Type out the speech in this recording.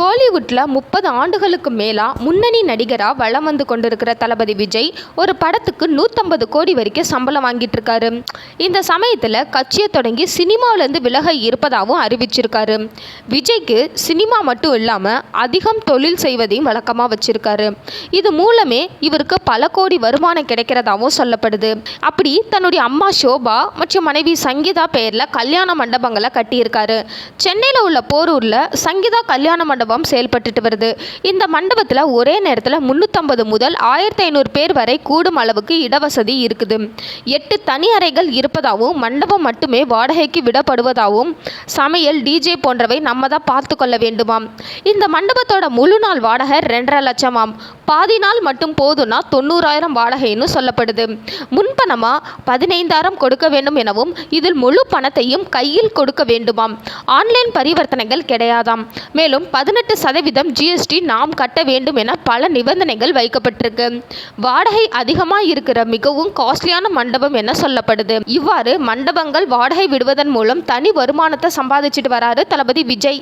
கோலிவுட்டில் முப்பது ஆண்டுகளுக்கு மேலாக முன்னணி நடிகராக வலம் வந்து கொண்டிருக்கிற தளபதி விஜய் ஒரு படத்துக்கு நூற்றம்பது கோடி வரைக்கும் சம்பளம் வாங்கிட்டு இருக்காரு இந்த சமயத்தில் கட்சியை தொடங்கி சினிமாவிலேருந்து விலக இருப்பதாகவும் அறிவிச்சிருக்காரு. விஜய்க்கு சினிமா மட்டும் இல்லாமல் அதிகம் தொழில் செய்வதையும் வழக்கமாக வச்சிருக்காரு. இது மூலமே இவருக்கு பல கோடி வருமானம் கிடைக்கிறதாகவும் சொல்லப்படுது. அப்படி தன்னுடைய அம்மா ஷோபா மற்றும் மனைவி சங்கீதா பெயரில் கல்யாண மண்டபங்களை கட்டியிருக்காரு. சென்னையில் உள்ள போரூரில் சங்கீதா கல்யாண மண்டபம் செயல்பட்டுட்டு வருது. இந்த மண்டபத்தில் ஒரே நேரத்தில் முந்நூற்றம்பது முதல் ஆயிரத்தி ஐநூறு பேர் வரை கூடும் அளவுக்கு இடவசதி இருக்குது. எட்டு தனி அறைகள் இருப்பதாகவும் மண்டபம் மட்டுமே வாடகைக்கு விடப்படுவதாகவும் சமையல் டிஜே போன்றவை நம்ம தான் பார்த்து கொள்ள வேண்டுமாம். இந்த மண்டபத்தோட முழு நாள் வாடகை ரெண்டரை லட்சமாம். பாதி நாள் மட்டும் போதும்னா தொண்ணூறாயிரம் வாடகைன்னு சொல்லப்படுது. முன்பணமாக பதினைந்தாயிரம் கொடுக்க வேண்டும் எனவும் இதில் முழு பணத்தையும் கையில் கொடுக்க வேண்டுமாம். ஆன்லைன் பரிவர்த்தனைகள் கிடையாதாம். மேலும் பதினெட்டு பதினெட்டு சதவீதம் ஜிஎஸ்டி நாம் கட்ட வேண்டும் என பல நிபந்தனைகள் வைக்கப்பட்டிருக்கு. வாடகை அதிகமாக இருக்கிற மிகவும் காஸ்ட்லியான மண்டபம் என சொல்லப்படுது. இவ்வாறு மண்டபங்கள் வாடகை விடுவதன் மூலம் தனி வருமானத்தை சம்பாதிச்சிட்டு வராரு தளபதி விஜய்.